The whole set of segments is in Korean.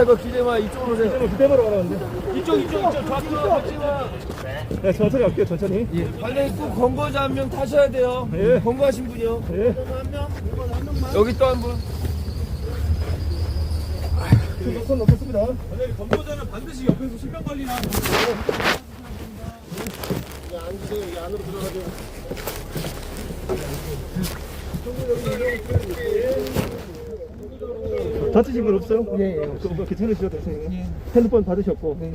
타고 기대마 이쪽으로 오세요. 그대로 그대로 가라는데. 이쪽 이쪽 이쪽 좌측으로 기대마. 네, 천천히 갈게요, 천천히. 관장님 꼭 권고자 한 명 타셔야 돼요. 예. 권고하신 분이요. 예. 여기 또 한 분. 손 놓겠습니다. 검도자는 반드시 옆에서 신병 관리나 다치신 건 없어요? 예, 예. 그럼 뭐 괜찮으시죠, 선생님? 핸드폰 받으셨고. 네,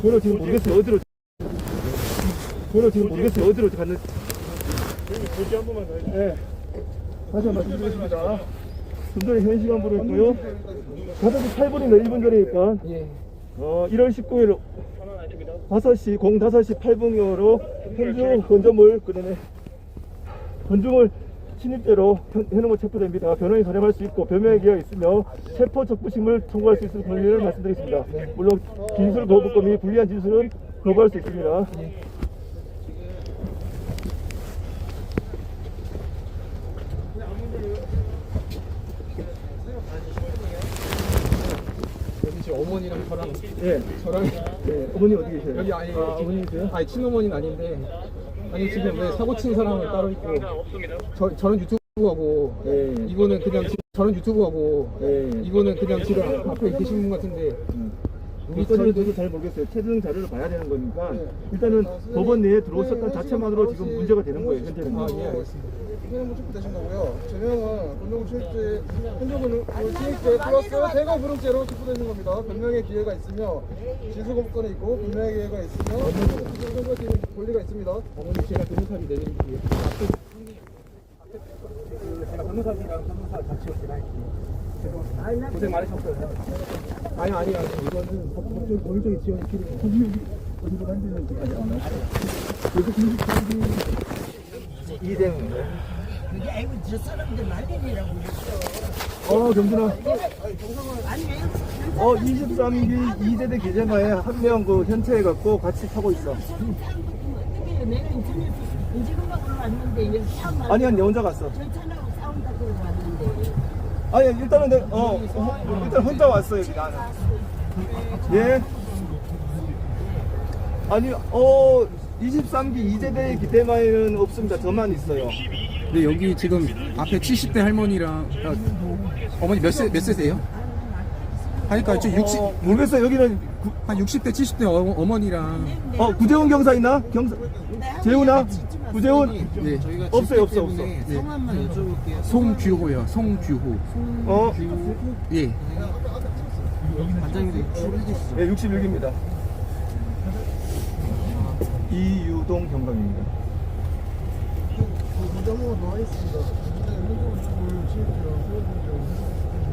그걸 지금 모르겠어요, 어디로. 그걸 지금 모르겠어요, 어디로 갔는지. 여기 한 번만 더 해주세요. 예. 다시 한번 말씀드리겠습니다. 좀 전에 현 시간부로 했고요. 5시 8분인가 1분 전이니까. 어, 1월 19일 5시, 05시 8분경으로 현주 건조물, 그 다음에 건조물 침입죄로 현- 현행범 체포됩니다. 변호인 선임할 수 있고 변명의 기회가 있으며 체포 적부심을 청구할 수 있을 권리를 말씀드리겠습니다. 물론 진술 거부권 및 불리한 진술은 거부할 수 있습니다. 어머니랑 저랑 예, 저랑 예. 어머니 어디 계세요? 여기 아니 아, 어머니세요? 아니 친어머니는 아닌데 아니 지금 왜 사고 친 사람은 따로 있고 저 저는 유튜브하고 예. 이거는 그냥 저는 유튜브하고 예. 이거는 그냥 지금 앞에 계신 분 같은데 우리 저는 저도 잘 모르겠어요. 최종 자료를 봐야 되는 거니까 일단은 법원 내에 들어오셨던 자체만으로 지금 문제가 되는 거예요. 현재는. 아 예 알겠습니다. 현행범 체포되신 거고요. 제명은 건동부 침입죄, 현저근 침입죄 플러스 대거 불응죄로 체포되신 겁니다. 변명의 기회가 있으며 거부권이 있고 변명의 기회가 있으며 선고할 권리가 있습니다. 어머니 제가 변호사비 내드릴게요. 제가 변호사님이랑 변호사 같이 제가 할게요. 고생 많으셨어요. 아니 아니 아니 이거는 법적 법적인 지원이 필요해요. 거기 어디로 간지는 데까지 안 왔어요. 그래서 공식 이대문인가요? 그게 아니고 저 사람들 말년이라고 그랬어. 어, 경준아. 어, 23기 2세대 계제마에 한 명 그 현체해 갖고 같이 타고 있어. 여기 아니, 아니, 혼자 갔어. 저 차나고 싸운다 그러고 왔는데 아니, 일단은 내, 어, 어, 일단 혼자 왔어, 여기 나는. 예? 아니, 어, 23기 2세대 기대마에는 없습니다. 저만 있어요. 근데 여기 지금 앞에 70대 할머니랑 어, 머니 몇 세몇 세세요? 하니까 저 60, 어, 모르겠어요. 여기는 구, 한 60대 70대 어, 어머니랑 어, 구재훈 경사 있나? 경사, 재훈아? 구재훈? 네 없어요, 없어, 없어. 성함만 여쭤볼게요. 송규호요 송규호 어, 예 예, 61기입니다. 이유동 경감입니다. 부정으로 나와 있습니다. 현저근 침입 침입죄랑 변명의 기회가 있고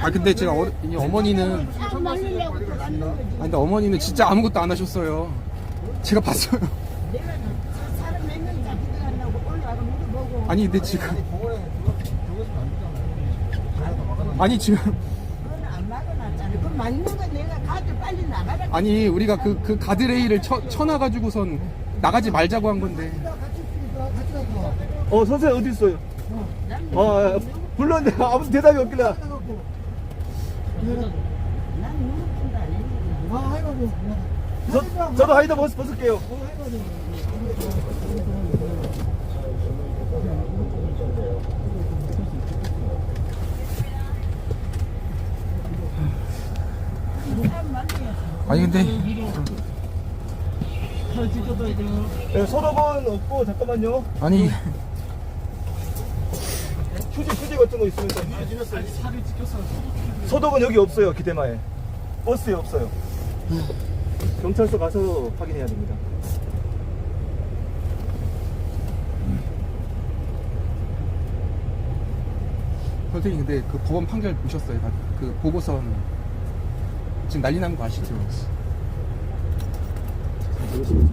아 근데 제가 어, 이 어머니는. 아니 근데 어머니는 진짜 아무것도 안 하셨어요 제가 봤어요 아니 근데 지금. 아니 지금. 아니 우리가 그, 그 가드레일을 쳐, 쳐놔가지고선 나가지 말자고 한 건데 어, 선생님 어디 있어요? 어, 예, 불렀는데 아무 대답이 없길래. 난 무릎푼다 안 했는데. 아, 해가지고. 저, 저도 하이더 벗, 벗을게요. 아니 근데 예, 소독은 없고, 잠깐만요. 아니 같은 거 있으면 좀. 소독은 여기 없어요, 기대마에. 버스에 없어요. 경찰서 가서 확인해야 됩니다. 선생님 근데 그 법원 판결 보셨어요? 그 보고선 지금 난리 난 거 아시죠?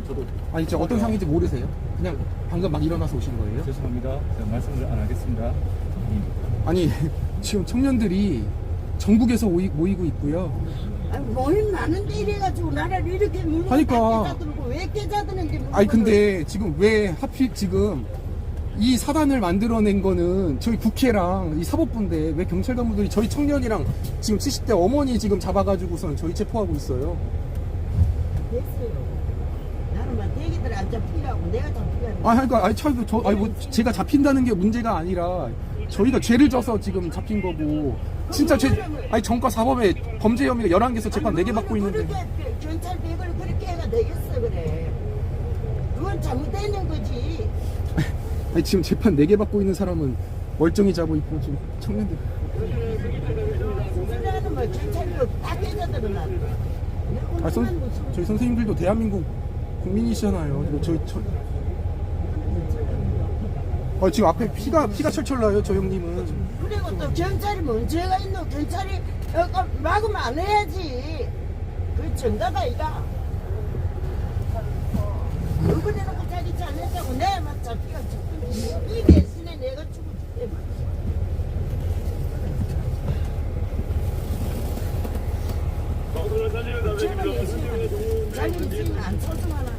저도 아니 진짜 어떤 상황인지 모르세요? 그냥 방금 막 일어나서 오신 거예요? 죄송합니다. 제가 말씀을 안 하겠습니다. 아니 지금 청년들이 전국에서 모이, 모이고 있고요 아니, 모임 많은데 이래가지고 나를 이렇게 물고 하니까. 깨자들고 왜 깨자드는지 아니 근데 지금 왜 하필 지금 이 사단을 만들어낸 거는 저희 국회랑 이 사법부인데 왜 경찰 간부들이 저희 청년이랑 지금 70대 어머니 지금 잡아가지고선 저희 체포하고 있어요. 됐어요. 나는 막 대기들 안 잡히려고 내가 잡히려고. 아, 그러니까, 아니, 참, 저, 아니, 뭐, 제가 잡힌다는 게 문제가 아니라, 저희가 죄를 져서 지금 잡힌 거고, 진짜 죄, 아니, 전과 사범에 범죄 혐의가 11개에서 재판 4개 받고 있는데. 그렇게 경찰 대걸 그렇게 해가 되겠어 그래. 그건 잘못되는 거지. 아니, 지금 재판 4개 받고 있는 사람은 멀쩡히 자고 있고, 지금 청년들. 뭐 경찰도 다 깨져들어 놨어. 아, 선, 저희 선생님들도 대한민국 국민이시잖아요. 저희, 저. 아, 지금 앞에 피가, 피가 철철 나요, 저 형님은. 그리고 또 경찰이 뭔 죄가 있노? 경찰이 어, 막으면 안 해야지. 그 정답 아이가. 얼굴 해놓고 자기 잘했다고 내만 잡기가 죽고 이 대신에 내가 죽어 죽게 막. 제발 예수님 자기 인생 안 쳐주마나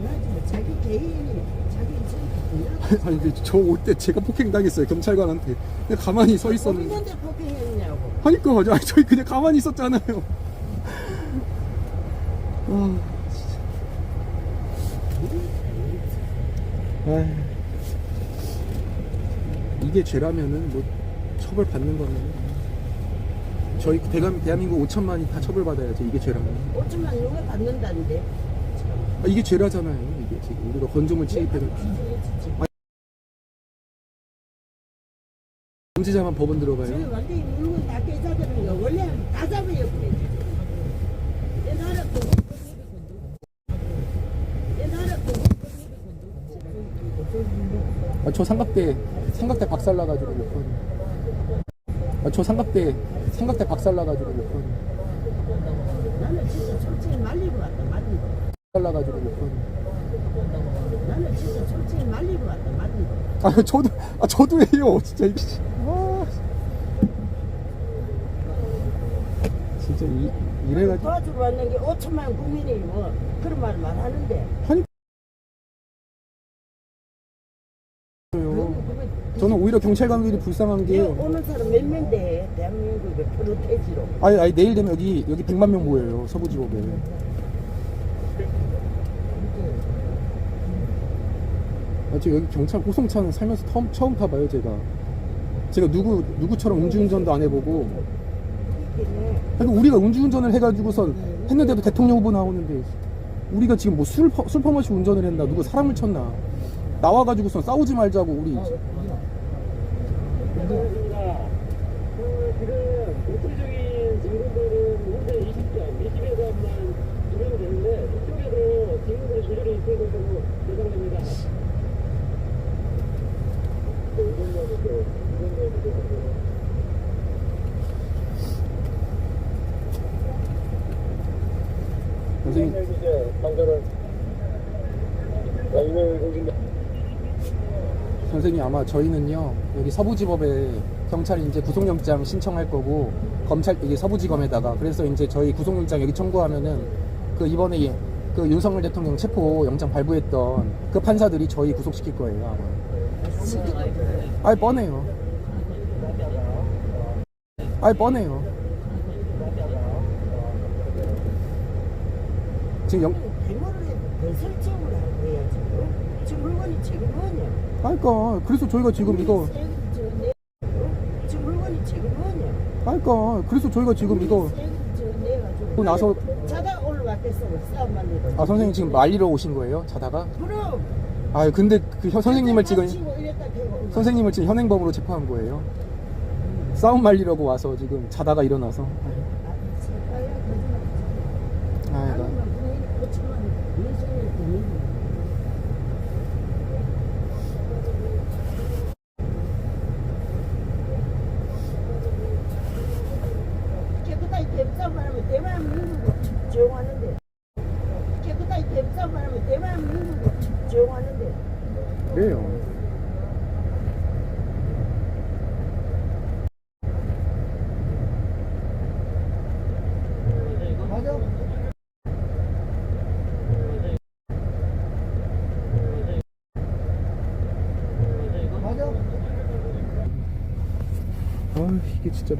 뭐 자기 개인이 자기 인생 중요하지 아니, 근데 저 올 때 제가 폭행당했어요, 경찰관한테. 그냥 가만히 서 있었는데. 어디는데 폭행했냐고 하니까, 아니, 저희 그냥 가만히 있었잖아요. 아, 진짜. 아휴. 이게 죄라면은 뭐 처벌 받는 거는 저희 대한, 대한민국 5천만이 다 처벌 받아야죠. 이게 죄라면. 5천만 누가 받는다는데 아, 이게 죄라잖아요. 이게 지금 우리가 건조물 취입해서 범죄자만 법원 저기 들어가요. 완전히 물건 다 원래 다 그래 아, 저 삼각대 삼각대 박살 나가지고 못 가네. 아, 저 삼각대 삼각대 박살 나가지고 못 가네. 나는 진짜 솔직히 말리고 왔다 가네. 나는 진짜 솔직히 말리고 왔다 말리고 아, 저도 아, 저도 해요. 진짜 이게. 아. 진짜 이 이래가지고 도와주러 왔는 게 5천만 국민이 뭐 그런 말 말하는데 하니. 저는 오히려 경찰관들이 불쌍한 여기 게 오는 사람 몇명 돼? 대한민국의 프로테지로 아니, 아니 내일 되면 여기 여기 100만 명 모여요 서부지법에. 아, 저 여기 경찰 호송차는 살면서 처음, 처음 타봐요 제가. 제가 누구 누구처럼 음주운전도 안 해보고. 그러니까 우리가 음주운전을 해가지고선 했는데도 대통령 후보 나오는데 우리가 지금 뭐술 술 퍼마시 운전을 했나 누구 사람을 쳤나 나와가지고선 싸우지 말자고 우리 선생님 선생님 아마 저희는요 여기 서부지법에 경찰이 이제 구속영장 신청할 거고 검찰 이게 서부지검에다가 그래서 이제 저희 구속영장 여기 청구하면은 그 이번에 이- 그 윤석열 대통령 체포 영장 발부했던 그 판사들이 저희 구속시킬 거예요 아마. 아이 뻔해요. 아이 뻔해요. 지금 영, 대모를 해도 건설적으로 하고 해야지 어? 지금 물건이 지금 뭐냐 그러니까 그래서 저희가 지금 이거 지금 물건이 지금 뭐냐 그러니까 그래서 저희가 지금 이거 고 나서- 자다 싸움 말리고 아 선생님 지금 말리러 오신 거예요? 자다가? 그럼 아 근데 그 현- 선생님을 지금 치고 이랬다 대고 선생님을 지금 현행범으로 체포한 거예요. 싸움 말리려고 와서 지금 자다가 일어나서. 아, 나. 깨끗하게 대싸움 말하면 대만 민국을 조용하는데 깨끗하게 대싸움 말하면 대만 민국을 조용하는데 그래요. 아 이게 진짜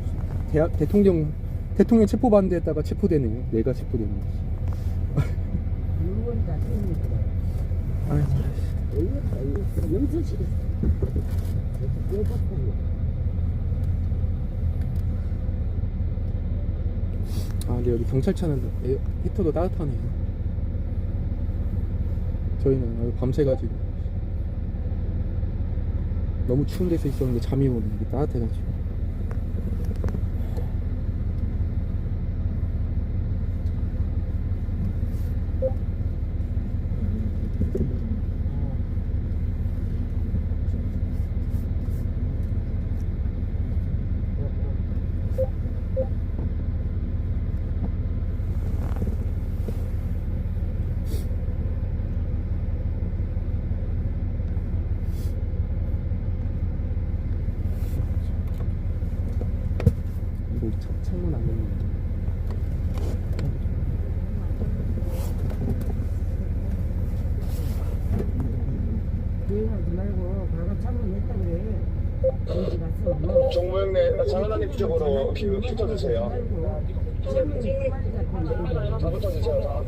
대, 대통령 대통령 체포 데다가 체포되네요. 내가 다 떼니까. 아, 근데 여기 경찰차는 히터도 따뜻하네요. 저희는 여기 밤새가지고 너무 추운 데서 있었는데 잠이 오네. 이게 따뜻해가지고. 이거 창- 창문 안 열리네. 비행하지 말고 바로 창문했다 그래. 어디 가서 뭐. 부적으로 그 붙어주세요. 다 붙어주세요. 다.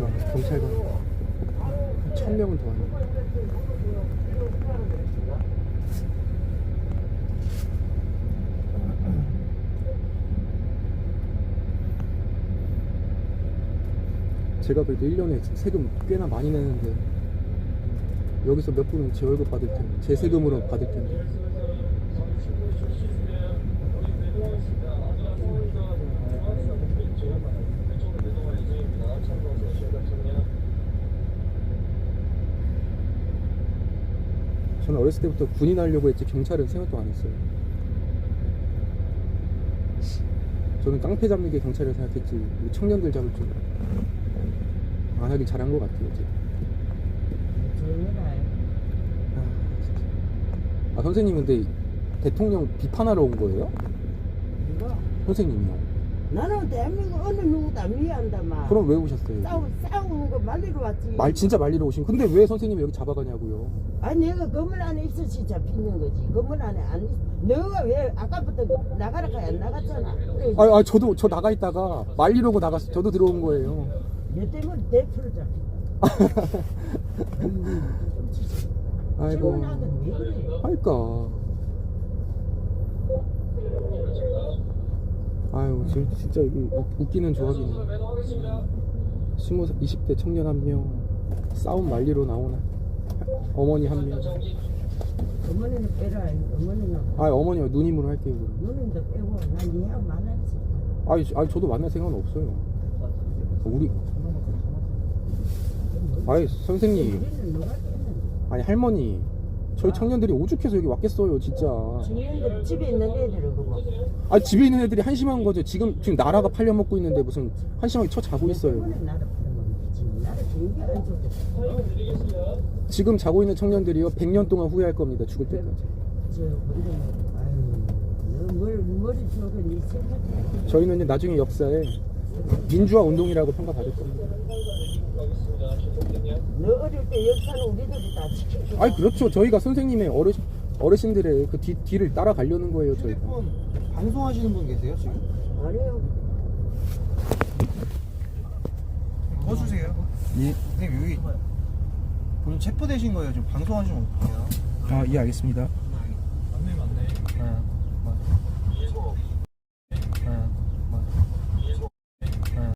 야, 경찰관 천 명은 더 하네. 제가 그래도 1년에 세금 꽤나 많이 내는데 여기서 몇 분은 제 월급 받을 텐데 제 세금으로 받을 텐데 저는 어렸을 때부터 군인 하려고 했지 경찰은 생각도 안 했어요. 저는 깡패 잡는 게 경찰이라 생각했지 우리 청년들 잡을 줄 안 하길 잘한 것 같아요. 이제. 조용해라. 아. 아 선생님 근데 대통령 비판하러 온 거예요? 누가? 선생님이요. 나는 대한민국 어느 안 위한다 마. 그럼 왜 오셨어요? 싸우 싸우는 거 말리러 왔지. 말 진짜 말리러 오신. 근데 왜 선생님이 여기 잡아가냐고요? 아니 내가 건물 안에 있었지 잡히는 거지. 건물 안에 안 있. 너가 왜 아까부터 나가라 카안 나갔잖아. 그래, 아, 아 저도 저 나가 있다가 말리려고 나갔어. 저도 들어온 거예요. 내 때문에 대표를 잡힌다. 아이고. 시원하게 왜 그래? 그러니까. 아유, 진- 진짜 여기 웃기는 조합이네. 스무 20대 청년 한 명, 싸움 말리러 나오나. 어머니 한 명. 어머니는 빼라. 어머니는 아, 어머니가 누님으로 할게요. 그럼. 누님도 빼고 난 니하고 만났지. 아니, 저- 아니 저도 만날 생각은 없어요. 우리 아니 선생님 우리는 누가 뺐는데? 아니 할머니 저희 청년들이 오죽해서 여기 왔겠어요 진짜 청년들 집에 있는 애들은 그거. 아 집에 있는 애들이 한심한 거죠 지금 지금 나라가 팔려먹고 있는데 무슨 한심하게 쳐 자고 있어요 때문에 나를 팔아먹지. 나를 경기 안 좋게. 지금 자고 있는 청년들이요 100년 동안 후회할 겁니다 죽을 때까지 저 근데 아유 너뭘 머리 쪽에 니 생각해. 저희는 이제 나중에 역사에 민주화 운동이라고 평가받을 겁니다 너 어릴 때 역사는 우리들이 다 지키고. 아니 그렇죠 저희가 선생님의 어르신 어르신들의 그 뒤, 뒤를 따라가려는 거예요 저희가 방송하시는 분 계세요 지금? 아니요. 꺼주세요. 예. 선생님 여기 본인 체포되신 거예요. 지금 방송하시면 어떡해요? 아 예 알겠습니다 아,